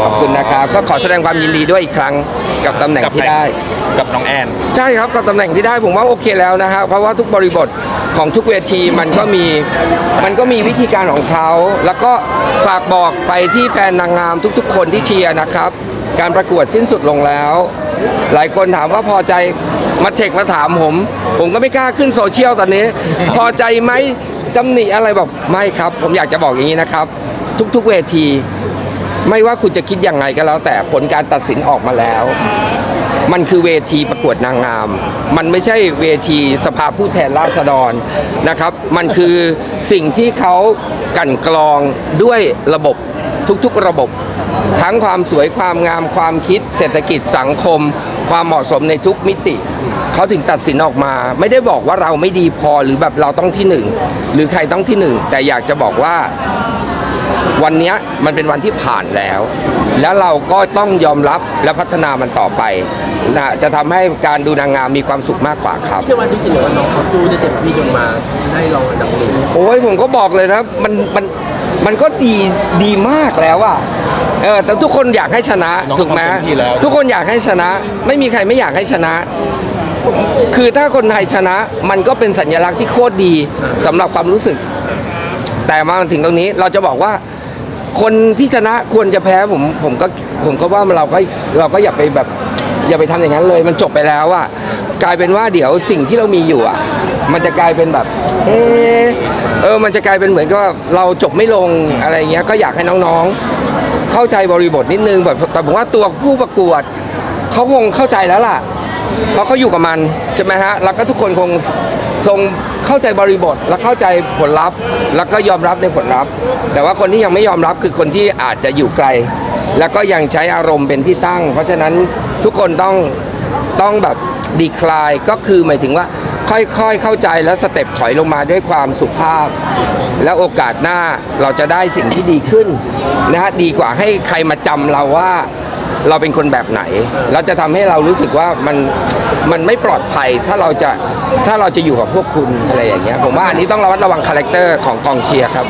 ขอบคุณนะครับ ก็ขอแสดงความยินดีด้วยอีกครั้งกับตำแหน่งกับที่ใครได้ กับน้องแอน ใช่ครับกับตำแหน่งที่ได้ผมว่าโอเคแล้วนะครับ เพราะว่าทุกบริบทของทุกเวทีมันก็มีมันก็มีวิธีการของเขา แล้วก็ฝากบอกไปที่แฟนนางงามทุกๆ คนที่เชียร์นะครับ การประกวดสิ้นสุดลงแล้ว หลายคนถามว่าพอใจมาเทคมาถามผม ผมก็ไม่กล้าขึ้นโซเชียลตอนนี้ พอใจไหมตำหนิอะไรบอกไม่ครับ ผมอยากจะบอกอย่างนี้นะครับ ทุกๆเวที ไม่ว่าคุณจะคิดยังไงก็แล้ว แต่ผลการตัดสินออกมาแล้ว มันคือเวทีประกวดนางงาม มันไม่ใช่เวทีสภาผู้แทนราษฎรนะครับ มันคือสิ่งที่เขากลันกรองด้วยระบบทุกๆระบบ ทั้งความสวยความงามความคิด เศรษฐกิจสังคม ความเหมาะสมในทุกมิติเขาถึงตัดสินออกมา ไม่ได้บอกว่าเราไม่ดีพอหรือแบบเราต้องที่หนึ่งหรือใครต้องที่หนึ่งแต่อยากจะบอกว่า วันเนี้ยมันเป็นวันที่ผ่านแล้ว แล้วเราก็ต้องยอมรับและพัฒนามันต่อไปนะจะทำให้การดูนางงามมีความสุขมากกว่าครับที่วันที่สิบว่าน้องเขาสู้ได้เต็มที่จนมาได้รองอันดับหนึ่งโอ้ยผมก็บอกเลยนะมันมันมันก็ดีดีมากแล้วอะเออแต่ทุกคนอยากให้ชนะน้องถูกไหมทำเต็มที่แล้วทุกคนอยากให้ชนะ ไม่มีใครไม่อยากให้ชนะ คือถ้าคนไทยชนะ มันก็เป็นสัญลักษณ์ที่โคตรดีสำหรับความรู้สึก แต่มาถึงตรงนี้เราจะบอกว่า คนที่ชนะควรจะแพ้ผมผมก็ผมก็ว่าเราก็เราก็อย่าไปแบบ อย่าไปทำอย่างนั้นเลย มันจบไปแล้วอะกลายเป็นว่าเดี๋ยวสิ่งที่เรามีอยู่อะมันจะกลายเป็นแบบ เออเออ มันจะกลายเป็นเหมือนกับเราจบไม่ลงอะไรเงี้ย ก็อยากให้น้องๆ เข้าใจบริบทนิดนึงแบบแต่ผมว่าตัวผู้ประกวดเขาคงเข้าใจแล้วล่ะ เพราะเขาอยู่กับมันใช่ไหมฮะแล้วก็ทุกคนคงทรงเข้าใจบริบทและเข้าใจผลลัพธ์ แล้วก็ยอมรับในผลลัพธ์ แต่ว่าคนที่ยังไม่ยอมรับคือคนที่อาจจะอยู่ไกล แล้วก็ยังใช้อารมณ์เป็นที่ตั้ง เพราะฉะนั้นทุกคนต้องต้องแบบดีคลายก็คือหมายถึงว่า ค่อยๆเข้าใจแล้วสเต็ปถอยลงมาด้วยความสุภาพ แล้วโอกาสหน้าเราจะได้สิ่งที่ดีขึ้นนะฮะดีกว่าให้ใครมาจำเราว่าเราเป็นคนแบบไหน เราจะทำให้เรารู้สึกว่ามันมันไม่ปลอดภัยถ้าเราจะถ้าเราจะอยู่กับพวกคุณอะไรอย่างเงี้ยผมว่าอันนี้ต้องระมัดระวังคาแรคเตอร์ของกองเชียร์ครับ